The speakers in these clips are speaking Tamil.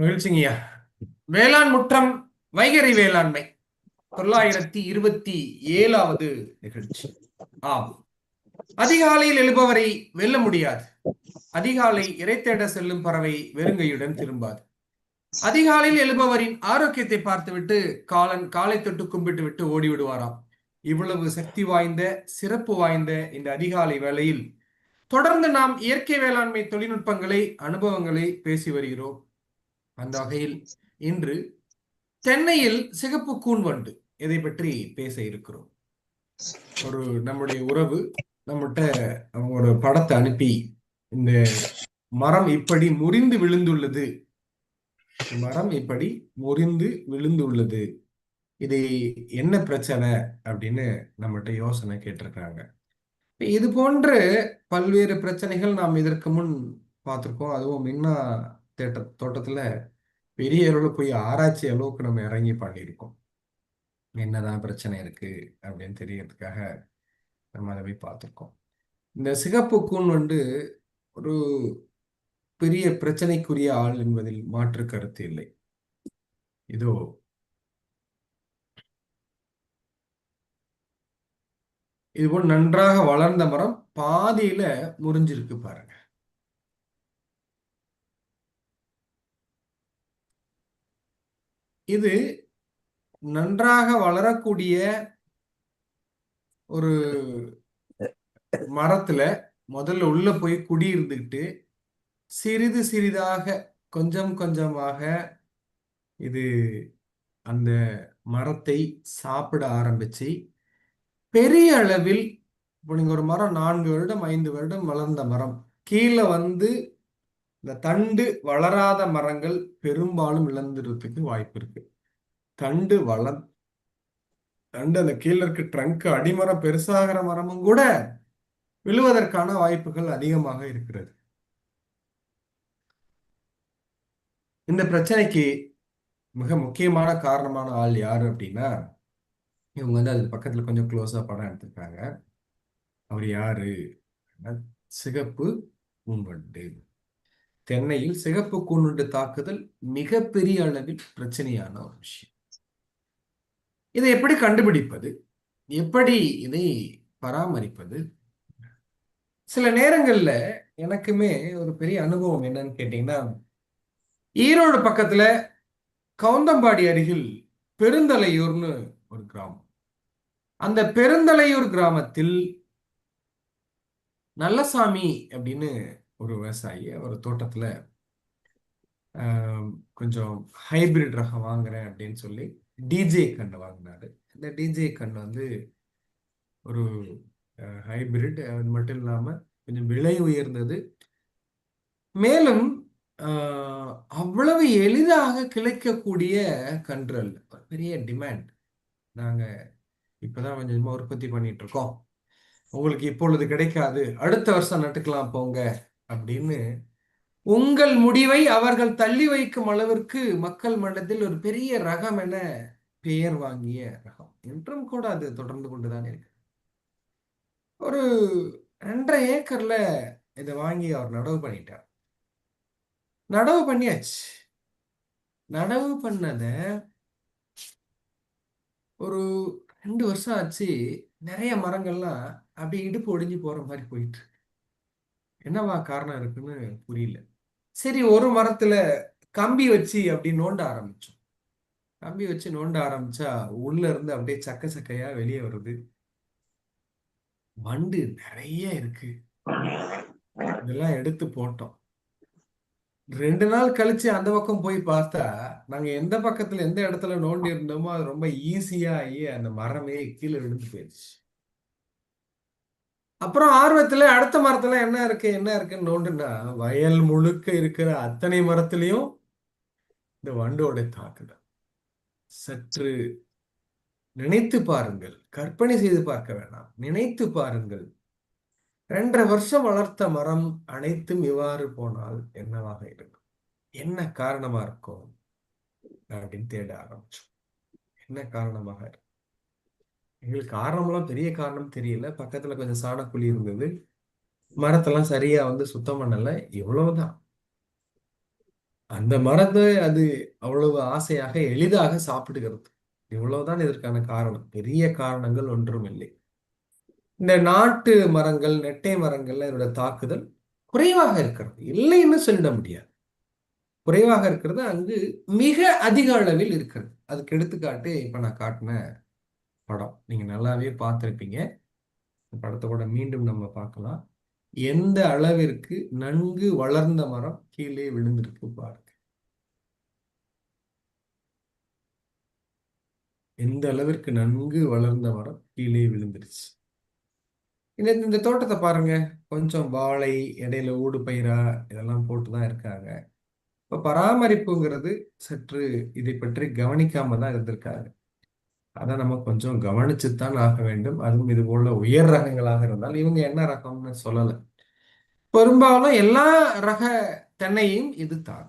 மகிழ்ச்சிங்கய்யா. வேளாண் முற்றம் வைகறை வேளாண்மை. தொள்ளாயிரத்தி இருபத்தி ஏழாவது நிகழ்ச்சி. ஆம். அதிகாலையில் எழுபவரை வெல்ல முடியாது. அதிகாலை இறைத்தேட செல்லும் பறவை வெறுங்கையுடன் திரும்பாது. அதிகாலையில் எழுபவரின் ஆரோக்கியத்தை பார்த்துவிட்டு காலன் காலை தொட்டு கும்பிட்டு விட்டு ஓடிவிடுவாராம். இவ்வளவு சக்தி வாய்ந்த சிறப்பு வாய்ந்த இந்த அதிகாலை வேளையில் தொடர்ந்து நாம் இயற்கை வேளாண்மை தொழில்நுட்பங்களை அனுபவங்களை பேசி வருகிறோம். அந்த வகையில் இன்று சென்னையில் சிகப்பு கூன் வண்டு. இதை பற்றி பேச இருக்கிறோம். ஒரு நம்முடைய உறவு நம்மகிட்ட அவங்க ஒரு படத்தை அனுப்பி இந்த மரம் இப்படி முறிந்து விழுந்துள்ளது. மரம் இப்படி முறிந்து விழுந்துள்ளது. இது என்ன பிரச்சனை? அப்படின்னு நம்மகிட்ட யோசனை கேட்டிருக்காங்க இது போன்ற பல்வேறு பிரச்சனைகள் நாம் இதற்கு முன் பார்த்துருக்கோம். அதுவும் மின்னா தேட்ட தோட்டத்துல பெரிய அளவில் போய் ஆராய்ச்சி அளவுக்கு நம்ம இறங்கி பண்ணியிருக்கோம். என்னதான் பிரச்சனை இருக்கு அப்படின்னு தெரியறதுக்காக நம்ம அதை போய் பார்த்துருக்கோம். இந்த சிகப்பு கூண் வந்து ஒரு பெரிய பிரச்சனைக்குரிய ஆள் என்பதில் மாற்று கருத்து இல்லை. இதோ. இதுபோல் நன்றாக வளர்ந்த மரம் பாதியில முறிஞ்சிருக்கு பாருங்க. இது நன்றாக வளரக்கூடிய ஒரு மரத்துல முதல்ல உள்ள போய் குடியிருந்துக்கிட்டு சிறிது சிறிதாக கொஞ்சம் கொஞ்சமாக இது அந்த மரத்தை சாப்பிட ஆரம்பிச்சு பெரிய அளவில் இப்போ நீங்க ஒரு மரம் நான்கு வருடம் ஐந்து வருடம் வளர்ந்த மரம் கீழே வந்து இந்த தண்டு வளராத மரங்கள் பெரும்பாலும் இழந்துடுறதுக்கு வாய்ப்பு இருக்கு. தண்டு வள தண்டு அந்த கீழே இருக்க ட்ரங்க் அடிமரம் பெருசாகிற மரமும் கூட விழுவதற்கான வாய்ப்புகள் அதிகமாக இருக்கிறது. இந்த பிரச்சனைக்கு மிக முக்கியமான காரணமான ஆள் யாரு அப்படின்னா இவங்க வந்து அது பக்கத்துல கொஞ்சம் க்ளோஸா படம் எடுத்திருக்காங்க. அவர் யாரு? சிகப்பு கூன்வண்டு தென்னையில் சிகப்பு கூன்வண்டு தாக்குதல் மிகப்பெரிய அளவில் பிரச்சனையான ஒரு விஷயம். இதை எப்படி கண்டுபிடிப்பது? எப்படி இதை பராமரிப்பது? சில நேரங்கள்ல எனக்குமே ஒரு பெரிய அனுபவம் என்னன்னு கேட்டீங்கன்னா ஈரோடு பக்கத்துல கவுந்தம்பாடி அருகில் பெருந்தலையூர்னு ஒரு கிராமம். அந்த பெருந்தலையூர் கிராமத்தில் நல்லசாமி அப்படின்னு ஒரு விவசாயி ஒரு தோட்டத்தில் கொஞ்சம் ஹைபிரிட் ரகம் வாங்குறேன் அப்படின்னு சொல்லி டிஜே கண்ணு வாங்கினாரு. இந்த டிஜே கண் வந்து ஒரு ஹைபிரிட் அது மட்டும் இல்லாமல் கொஞ்சம் விலை உயர்ந்தது. மேலும் அவ்வளவு எளிதாக கிளைக்கக்கூடிய கன்று ஒரு பெரிய டிமாண்ட் நாங்கள் இப்போதான் கொஞ்சமாக உற்பத்தி பண்ணிட்டு இருக்கோம். உங்களுக்கு இப்பொழுது கிடைக்காது. அடுத்த வருஷம் நட்டுக்கலாம் போங்க. அப்படின்னு உங்கள் முடிவை அவர்கள் தள்ளி வைக்கும் அளவிற்கு மக்கள் மனதில் ஒரு பெரிய ரகம் என பெயர் வாங்கிய ரகம். என்றும் கூட அது தொடர்ந்து கொண்டுதான் இருக்கு. ஒரு ரெண்டரை ஏக்கர்ல இதை வாங்கி அவர் நடவு பண்ணிட்டார். நடவு பண்ணியாச்சு. நடவு பண்ணத ஒரு ரெண்டு வருஷம் ஆச்சு. நிறைய மரங்கள்லாம் அப்படியே இடுப்பு ஒடிஞ்சு போற மாதிரி போயிட்டு என்னவா காரணம் இருக்குன்னு புரியல. சரி ஒரு மரத்துல கம்பி வச்சு அப்படி நோண்ட ஆரம்பிச்சோம். கம்பி வச்சு நோண்ட ஆரம்பிச்சா உள்ள இருந்து அப்படியே சக்க சக்கையா வெளியே வருது. வண்டு நிறைய இருக்கு. இதெல்லாம் எடுத்து போட்டோம். ரெண்டு நாள் கழிச்சு அந்த பக்கம் போய் பார்த்தா நாங்க எந்த பக்கத்துல எந்த இடத்துல நோண்டி இருந்தோமோ அது ரொம்ப ஈஸியா ஆகி அந்த மரமே கீழே விழுந்து போயிடுச்சு. அப்புறம் ஆர்வத்துல அடுத்த மரத்துல என்ன இருக்கு என்ன இருக்குன்னு நோண்டுனா வயல் முழுக்க இருக்கிற அத்தனை மரத்திலையும் இந்த வண்டோட தாக்குதல். சற்று நினைத்து பாருங்கள். கற்பனை செய்து பார்க்க வேணாம். நினைத்து பாருங்கள். ரெண்டரை வருஷம் வளர்த்த மரம் அனைத்தும் இவ்வாறு போனால் என்னவாக இருக்கும்? என்ன காரணமா இருக்கும்? அப்படின்னு தேட ஆரம்பிச்சோம். என்ன காரணமாக இருக்கும் எங்களுக்கு காரணம்லாம் பெரிய காரணம் தெரியல. பக்கத்துல கொஞ்சம் சாணக்குழி இருந்தது. மரத்தெல்லாம் சரியா வந்து சுத்தம் பண்ணல. இவ்வளவுதான். அந்த மரத்தை அது அவ்வளவு ஆசையாக எளிதாக சாப்பிடுகிறது இவ்வளவுதான் இதற்கான காரணம். பெரிய காரணங்கள் ஒன்றும் இல்லை. இந்த நாட்டு மரங்கள் நெட்டை மரங்கள்ல இதோட தாக்குதல் குறைவாக இருக்கிறது. இல்லைன்னு சொல்லிட முடியாது. குறைவாக இருக்கிறது. அங்கு மிக அதிக அளவில் இருக்கிறது. அதுக்கு எடுத்துக்காட்டு இப்ப நான் காட்டின படம். நீங்கள் நல்லாவே பார்த்துருப்பீங்க. படத்தை கூட மீண்டும் நம்ம பார்க்கலாம். எந்த அளவிற்கு நன்கு வளர்ந்த மரம் கீழே விழுந்திருக்கு பாருங்க. எந்த அளவிற்கு நன்கு வளர்ந்த மரம் கீழே விழுந்துருச்சு. இந்த இந்த தோட்டத்தை பாருங்க. கொஞ்சம் வாழை இடையில ஊடு பயிரா இதெல்லாம் போட்டு தான் இருக்காங்க. இப்போ பராமரிப்புங்கிறது சற்று இதை பற்றி கவனிக்காம தான் இருந்திருக்காங்க. அதை நம்ம கொஞ்சம் கவனிச்சுத்தான் ஆக வேண்டும். அதுவும் இது போல உயர் ரகங்களாக இருந்தால் இவங்க என்ன ரகம்னு சொல்லலை. பெரும்பாலும் எல்லா ரக தென்னையும் இது தான்.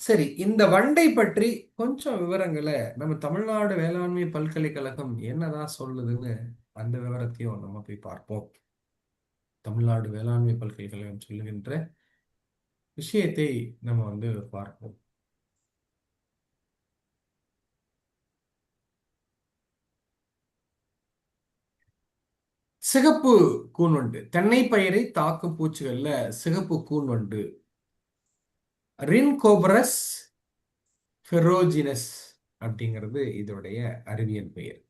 சரி இந்த வண்டை பற்றி கொஞ்சம் விவரங்களை நம்ம தமிழ்நாடு வேளாண்மை பல்கலைக்கழகம் என்னதான் சொல்லுதுன்னு அந்த விவரத்தையும் நம்ம போய் பார்ப்போம். தமிழ்நாடு வேளாண்மை பல்கலைக்கழகம் சொல்லுகின்ற விஷயத்தை நம்ம வந்து பார்ப்போம். சிகப்பு கூன்வண்டு தென்னை பயிரை தாக்கும் பூச்சிகள்ல சிகப்பு கூன்வண்டு ரின்கோபரஸ் ஃபெரோஜினஸ் அப்படிங்கிறது இதோடைய அறிவியல் பெயர்.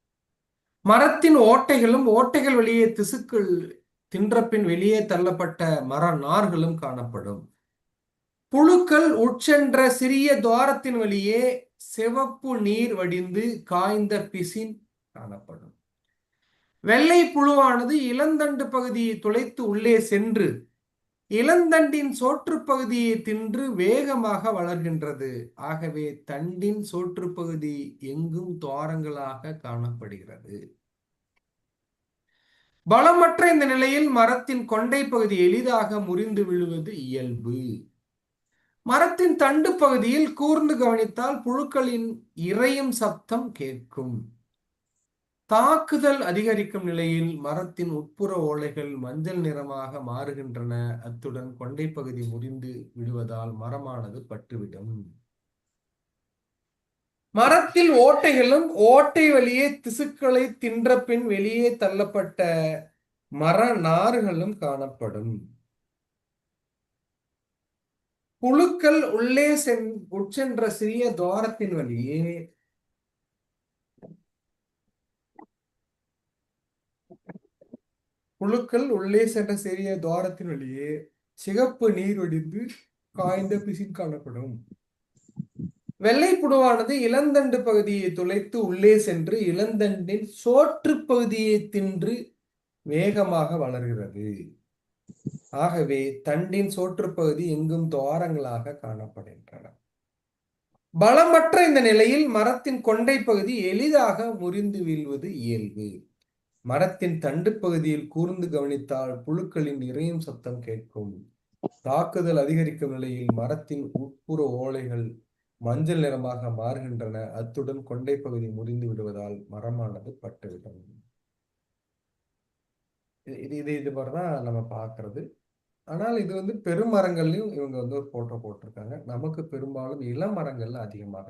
மரத்தின் ஓட்டைகளும் ஓட்டைகள் வெளியே திசுக்கள் தின்றப்பின் வெளியே தள்ளப்பட்ட மர நார்களும் காணப்படும். புழுக்கள் உட்சென்ற சிறிய துவாரத்தின் வழியே சிவப்பு நீர் வடிந்து காய்ந்த பிசின் காணப்படும். வெள்ளை புழுவானது இளந்தண்டு பகுதியை துளைத்து உள்ளே சென்று இளந்தண்டின் சோற்று பகுதியை தின்று வேகமாக வளர்கின்றது. ஆகவே தண்டின் சோற்று பகுதி எங்கும் துவாரங்களாக காணப்படுகிறது. பலமற்ற இந்த நிலையில் மரத்தின் கொண்டை பகுதி எளிதாக முறிந்து விழுவது இயல்பு. மரத்தின் தண்டு பகுதியில் கூர்ந்து கவனித்தால் புழுக்களின் இறையும் சப்தம் கேட்கும். தாக்குதல் அதிகரிக்கும் நிலையில் மரத்தின் உட்புற ஓலைகள் மஞ்சள் நிறமாக மாறுகின்றன. அத்துடன் கொண்டை பகுதி முறிந்து விடுவதால் மரமானது பட்டுவிடும். மரத்தில் ஓட்டைகளும் ஓட்டை வழியே திசுக்களை தின்ற பின் வெளியே தள்ளப்பட்ட மர நாறுகளும் காணப்படும். புழுக்கள் உள்ளே சென் உட்சென்ற சிறிய துவாரத்தின் வழியே புழுக்கள் உள்ளே சென்ற சிறிய துவாரத்தின் வழியே சிகப்பு நீர் வடிந்து காய்ந்த பிசின் காணப்படும். வெள்ளை புழுவானது இளந்தண்டு பகுதியை துளைத்து உள்ளே சென்று இளந்தண்டின் சோற்று பகுதியை தின்று வேகமாக வளர்கிறது. ஆகவே தண்டின் சோற்று பகுதி எங்கும் துவாரங்களாக காணப்படுகின்றன. பலமற்ற இந்த நிலையில் மரத்தின் கொண்டை பகுதி எளிதாக முறிந்து வீழ்வது இயல்பு. மரத்தின் தண்டு பகுதியில் கூர்ந்து கவனித்தால் புழுக்களின் இறையும் சத்தம் கேட்கும். தாக்குதல் அதிகரிக்கும் நிலையில் மரத்தின் உட்புற ஓலைகள் மஞ்சள் நிறமாக மாறுகின்றன. அத்துடன் கொண்டை பகுதி முறிந்து விடுவதால் மரமானது பட்டுவிடும். இது இது இது மாதிரிதான் நம்ம பார்க்கறது ஆனால் இது வந்து பெருமரங்கள்லையும் இவங்க வந்து ஒரு போட்டோ போட்டிருக்காங்க. நமக்கு பெரும்பாலும் இளமரங்கள்ல அதிகமாக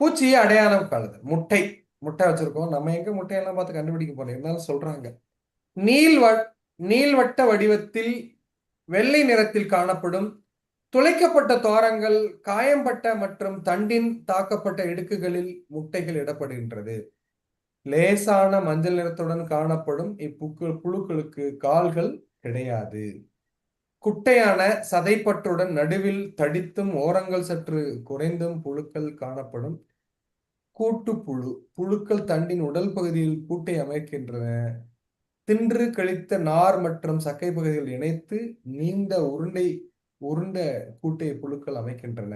பூச்சியை அடையாளம் காணுது. முட்டை. முட்டை வச்சிருக்கோம். நம்ம எங்க முட்டையெல்லாம் பார்த்து கண்டுபிடிக்க போறோம்? இருந்தாலும் சொல்றாங்க. நீள் நீள்வட்ட வடிவத்தில் வெள்ளை நிறத்தில் காணப்படும் துளைக்கப்பட்ட தோரங்கள் காயம்பட்ட மற்றும் தண்டின் தாக்கப்பட்ட இடுக்குகளில் முட்டைகள் இடப்படுகின்றது. லேசான மஞ்சள் நிறத்துடன் காணப்படும் இப்புக்கு புழுக்களுக்கு கால்கள் கிடையாது. குட்டையான சதைப்பற்றுடன் நடுவில் தடித்தும் ஓரங்கள் சற்று குறைந்தும் புழுக்கள் காணப்படும் கூட்டுப்புழு புழுக்கள் தண்டின் உடல் பகுதியில் கூட்டை அமைக்கின்றன. தின்று கழித்த நார் மற்றும் சக்கை பகுதிகள் இணைத்து நீண்ட உருண்டை உருண்ட கூட்டை புழுக்கள் அமைக்கின்றன.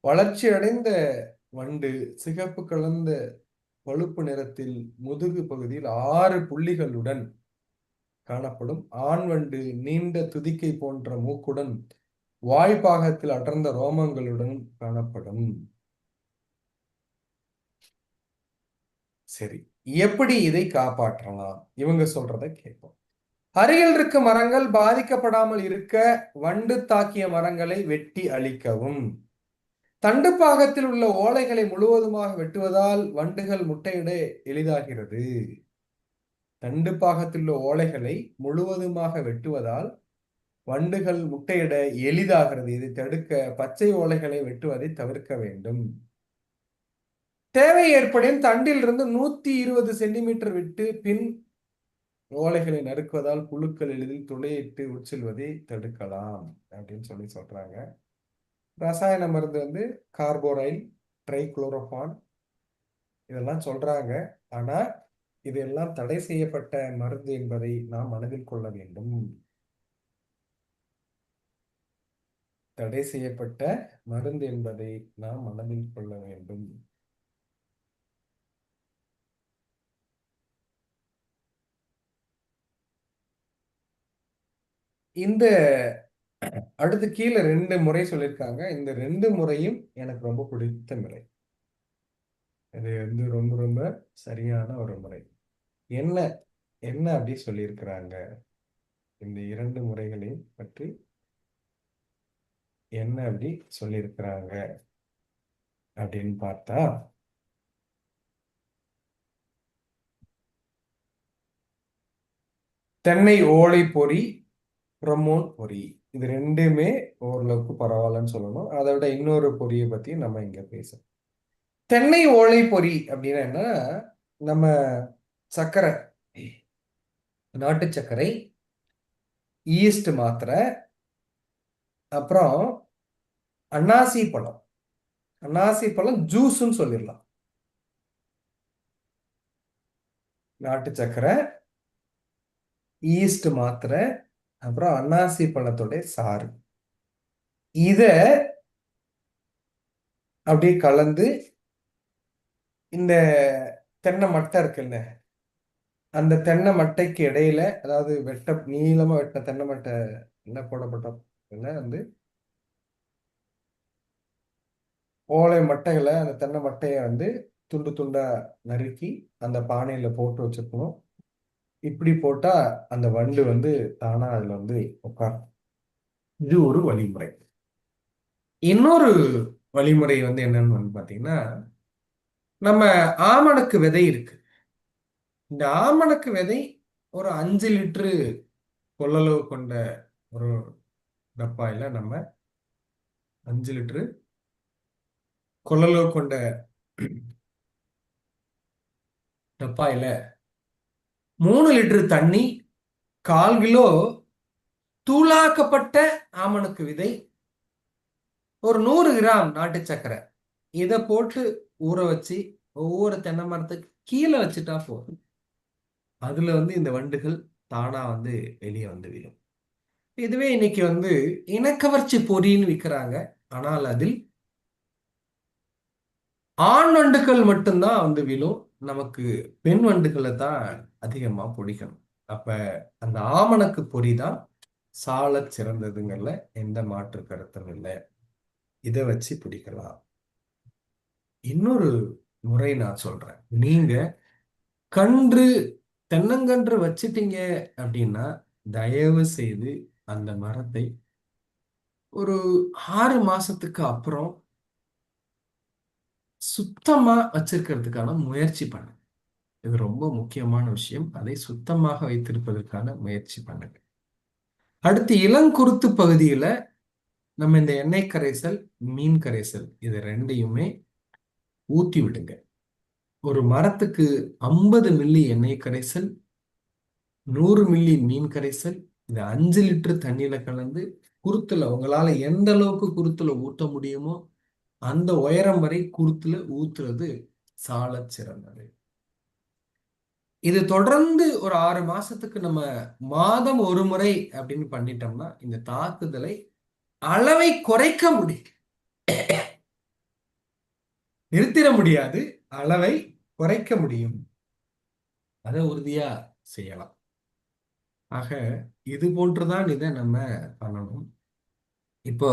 வளர்ச்சி அடைந்த வண்டு சிகப்பு கலந்த பழுப்பு நிறத்தில் முதுகு பகுதியில் ஆறு புள்ளிகளுடன் காணப்படும். ஆண் வண்டு நீண்ட துதிக்கை போன்ற மூக்குடன் வாய்ப்பாகத்தில் அடர்ந்த ரோமங்களுடன் காணப்படும். சரி எப்படி இதை காப்பாற்றலாம்? இவங்க சொல்றத கேட்போம். அருகில் இருக்க மரங்கள் பாதிக்கப்படாமல் இருக்க வண்டு தாக்கிய மரங்களை வெட்டி அழிக்கவும். தண்டு பாகத்தில் உள்ள ஓலைகளை முழுவதுமாக வெட்டுவதால் வண்டுகள் முட்டையிட எளிதாகிறது. தண்டு பாகத்தில் உள்ள ஓலைகளை முழுவதுமாக வெட்டுவதால் வண்டுகள் முட்டையிட எளிதாகிறது. இதை தடுக்க பச்சை ஓலைகளை வெட்டுவதை தவிர்க்க வேண்டும். தேவை ஏற்படின் தண்டிலிருந்து நூத்தி இருபது சென்டிமீட்டர் விட்டு பின் ஓலைகளை நறுக்குவதால் புழுக்கள் எளிதில் துளையிட்டு உட்செல்வதை தடுக்கலாம் அப்படின்னு சொல்லி சொல்றாங்க. ரசாயன மருந்து வந்து கார்போரைல் ட்ரைக்ளோரோஃபான் இதெல்லாம் சொல்றாங்க. ஆனா இதெல்லாம் தடை செய்யப்பட்ட மருந்து என்பதை நாம் மனதில் கொள்ள வேண்டும். தடை செய்யப்பட்ட மருந்து என்பதை நாம் மனதில் கொள்ள வேண்டும். இந்த அடுத்து கீழே ரெண்டு முறை சொல்லியிருக்காங்க. இந்த ரெண்டு முறையும் எனக்கு ரொம்ப பிடித்த முறை. இது வந்து ரொம்ப ரொம்ப சரியான ஒரு முறை. என்ன என்ன அப்படி சொல்லியிருக்கிறாங்க? இந்த இரண்டு முறைகளையும் பற்றி என்ன அப்படி சொல்லியிருக்கிறாங்க? அப்படின்னு பார்த்தா தென்னை ஓலை பொறி ப்ரமோன் பொறி. இது ரெண்டுமே ஓரளவுக்கு பரவாயில்லன்னு சொல்லணும். அதை விட இன்னொரு பொரியை பத்தி நம்ம இங்க பேசணும் தென்னை ஓலை பொறி அப்படின்னா என்ன? நம்ம சர்க்கரை. நாட்டு சர்க்கரை ஈஸ்ட் மாத்திரை அப்புறம் அன்னாசி பழம். அன்னாசி பழம் ஜூஸ்ன்னு சொல்லிடலாம். நாட்டு சர்க்கரை ஈஸ்ட் மாத்திரை அப்புறம் அன்னாசி பழத்தோடைய சாறு. இத அப்படியே கலந்து இந்த தென்னை மட்டை இருக்குல்ல அந்த தென்னை மட்டைக்கு இடையில அதாவது வெட்ட நீளமா வெட்ட தென்னை மட்டை என்ன போடப்பட்ட வந்து? ஓலை மட்டைகளை அந்த தென்னை மட்டையை வந்து துண்டு துண்டா நறுக்கி அந்த பானையில போட்டு வச்சுக்கணும் இப்படி போட்டா அந்த வண்டு வந்து தானா அதுல வந்து உட்காரும் இது ஒரு வழிமுறை. இன்னொரு வழிமுறை வந்து என்னன்னு வந்து நம்ம ஆமணக்கு விதை இருக்கு. இந்த ஆமணக்கு விதை ஒரு அஞ்சு லிட்டரு கொள்ளளவு கொண்ட ஒரு டப்பாயில் நம்ம அஞ்சு லிட்டரு கொள்ளளவு கொண்ட டப்பாயில் மூணு லிட்டர் தண்ணி கால் கிலோ தூளாக்கப்பட்ட ஆமணக்கு விதை ஒரு நூறு கிராம் நாட்டு சக்கரை. இதை போட்டு ஊற வச்சு ஒவ்வொரு தென்னை மரத்துக்கு கீழே வச்சுட்டா போதும். அதுல வந்து இந்த வண்டுகள் தானா வந்து வெளியே வந்து விடும் இதுவே இன்னைக்கு வந்து இனக்கவர்ச்சி பொறின்னு விற்கிறாங்க ஆனால் அதில் ஆண் வண்டுகள் மட்டும்தான் வந்து விழும். நமக்கு பெண் வண்டுகளை தான் அதிகமா பிடிக்கணும். அப்ப அந்த ஆமணக்கு பொறி தான் சால சிறந்ததுங்கள்ல எந்த மாற்று கருத்தும் இல்லை. இதை வச்சு பிடிக்கலாம். இன்னொரு முறை நான் சொல்றேன். நீங்க கன்று தென்னங்கன்று வச்சிட்டீங்க அப்படின்னா தயவு செய்து அந்த மரத்தை ஒரு ஆறு மாசத்துக்கு அப்புறம் சுத்தமா வச்சிருக்கிறதுக்கான முயற்சி பண்ணுங்க இது ரொம்ப முக்கியமான விஷயம். அதை சுத்தமாக வைத்திருப்பதற்கான முயற்சி பண்ணுங்க அடுத்து இளங்குருத்து பகுதியில நம்ம இந்த எண்ணெய் கரைசல் மீன் கரைசல் இது ரெண்டையுமே ஊத்தி விடுங்க. ஒரு மரத்துக்கு ஐம்பது மில்லி எண்ணெய் கரைசல் நூறு மில்லி மீன் கரைசல் இது அஞ்சு லிட்டர் தண்ணியில கலந்து குருத்துல உங்களால எந்த அளவுக்கு குருத்துல ஊத்த முடியுமோ அந்த உயரம் வரை குருத்துல ஊத்துறது சால சிறந்தது. இது தொடர்ந்து ஒரு ஆறு மாசத்துக்கு நம்ம மாதம் ஒரு முறை அப்படின்னு பண்ணிட்டோம்னா இந்த தாக்குதலை அளவை குறைக்க முடியும் நிறுத்திட முடியாது அளவை குறைக்க முடியும். அதை உறுதியா செய்யலாம். ஆக இது போன்றுதான் இதை நம்ம பண்ணணும். இப்போ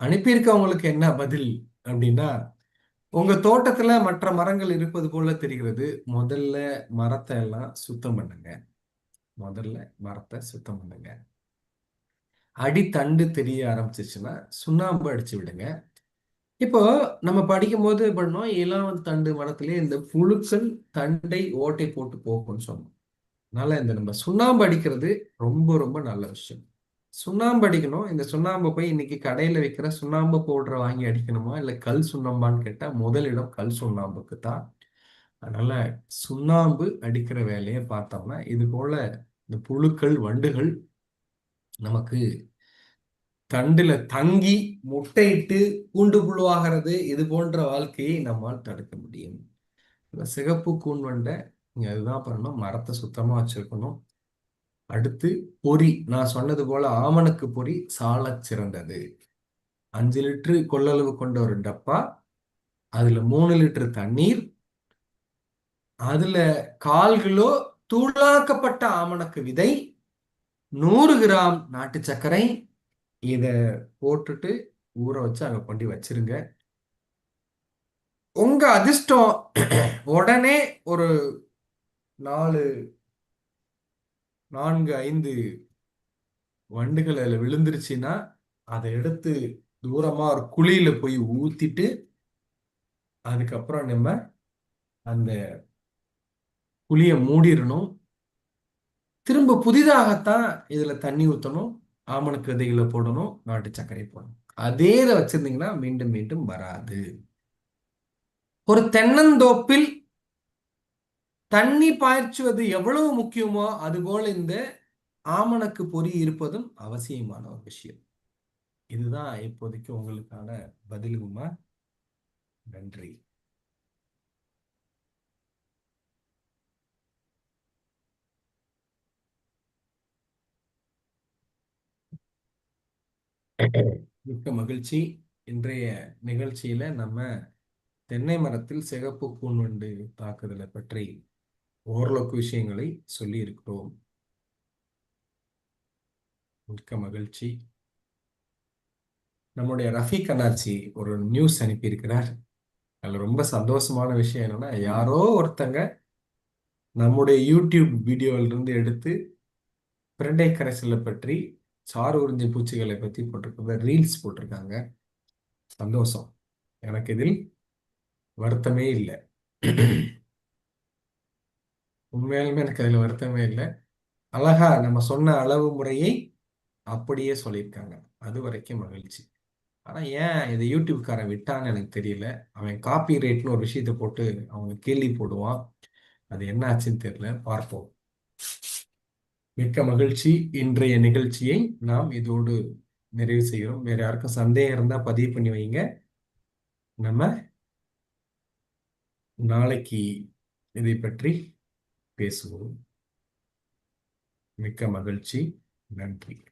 அனுப்பியிருக்கவங்களுக்கு என்ன பதில் அப்படின்னா உங்க தோட்டத்துல மற்ற மரங்கள் இருப்பது போல தெரிகிறது. முதல்ல மரத்தை எல்லாம் சுத்தம் பண்ணுங்க. முதல்ல மரத்தை சுத்தம் பண்ணுங்க. அடித்தண்டு தெரிய ஆரம்பிச்சிச்சுன்னா சுண்ணாம்பு அடிச்சு விடுங்க. இப்போ நம்ம படிக்கும்போது பண்ணோம்? இளம் தண்டு மரத்திலே இந்த புழுக்கள் தண்டை ஓட்டை போட்டு போகும்னு சொன்னோம். அதனால இந்த நம்ம சுண்ணாம்பு அடிக்கிறது ரொம்ப ரொம்ப நல்ல விஷயம். சுண்ணாம்பு அடிக்கணும். இந்த சுண்ணாம்பு போய் இன்னைக்கு கடையில விற்கிற சுண்ணாம்பு பவுடரை வாங்கி அடிக்கணுமா? இல்லை கல் சுண்ணாம்பான்னு கேட்டால் முதலிடம் கல் சுண்ணாம்புக்கு தான். அதனால சுண்ணாம்பு அடிக்கிற வேலையை பார்த்தோம்னா இது போல இந்த புழுக்கள் வண்டுகள் நமக்கு தண்டுல தங்கி முட்டையிட்டு கூண்டு புழுவாகிறது இது போன்ற வாழ்க்கையை நம்மால் தடுக்க முடியும். சிகப்பு கூன் வண்டை நீங்கள் அதுதான் பண்ணணும். மரத்தை சுத்தமாக வச்சுருக்கணும். அடுத்து பொறி. நான் சொன்னது போல ஆமணக்கு பொறி சால சிறந்தது. அஞ்சு லிட்டரு கொள்ளளவு கொண்ட ஒரு டப்பா அதுல மூணு லிட்டர் தண்ணீர் அதுல கால் கிலோ தூளாக்கப்பட்ட ஆமணக்கு விதை நூறு கிராம் நாட்டு சர்க்கரை இத போட்டுட்டு ஊற வச்சு அங்க கொண்டு வச்சிருங்க. உங்க அதிர்ஷ்டம் உடனே ஒரு நாலு நான்கு ஐந்து வண்டுகள் அதில் விழுந்துருச்சுன்னா அதை எடுத்து தூரமாக ஒரு குழியில் போய் ஊற்றிட்டு அதுக்கப்புறம் நம்ம அந்த குழியை மூடிடணும். திரும்ப புதிதாகத்தான் இதில் தண்ணி ஊற்றணும் ஆமணக்கு விதைகளை போடணும். நாட்டு சர்க்கரை போடணும். அதே இதை வச்சுருந்தீங்கன்னா மீண்டும் மீண்டும் வராது. ஒரு தென்னந்தோப்பில் தண்ணி பாய்ச்சுவது எவ்வளவு முக்கியமோ அதுபோல இந்த ஆமணக்கு பொறி இருப்பதும் அவசியமான ஒரு விஷயம். இதுதான் இப்போதைக்கு உங்களுக்கான பதிலுமா நன்றி. மிக்க மகிழ்ச்சி. இன்றைய நிகழ்ச்சியில நம்ம தென்னை மரத்தில் சிகப்பு கூண்வண்டு தாக்குதலை பற்றி ஓரளவுக்கு விஷயங்களை சொல்லியிருக்கிறோம். மிக்க மகிழ்ச்சி. நம்முடைய ரஃபீக் அண்ணாச்சி ஒரு நியூஸ் அனுப்பியிருக்கிறார். அதில் ரொம்ப சந்தோஷமான விஷயம் என்னன்னா யாரோ ஒருத்தங்க நம்முடைய யூடியூப் வீடியோவிலிருந்து எடுத்து பிரண்டை கரைசலை பற்றி சாறு உறிஞ்சி பூச்சிகளை பற்றி போட்டிருக்க ரீல்ஸ் போட்டிருக்காங்க. சந்தோஷம். எனக்கு இதில் வருத்தமே இல்லை. உண்மையாலுமே எனக்கு அதில் வருத்தமே இல்லை. அழகா நம்ம சொன்ன அளவு முறையை அப்படியே சொல்லியிருக்காங்க. அது வரைக்கும் மகிழ்ச்சி. ஆனால் ஏன் இதை யூடியூப்காரன் விட்டான்னு எனக்கு தெரியல. அவன் காப்பி ரேட்னு ஒரு விஷயத்த போட்டு அவங்க கேள்வி போடுவான். அது என்ன ஆச்சுன்னு தெரியல. பார்ப்போம். மிக்க மகிழ்ச்சி. இன்றைய நிகழ்ச்சியை நாம் இதோடு நிறைவு செய்கிறோம். வேற யாருக்கும் சந்தேகம் இருந்தால் பதிவு பண்ணி வைங்க. நம்ம நாளைக்கு இதை பற்றி பேசுவோம். மிக்க மகிழ்ச்சி. நன்றி.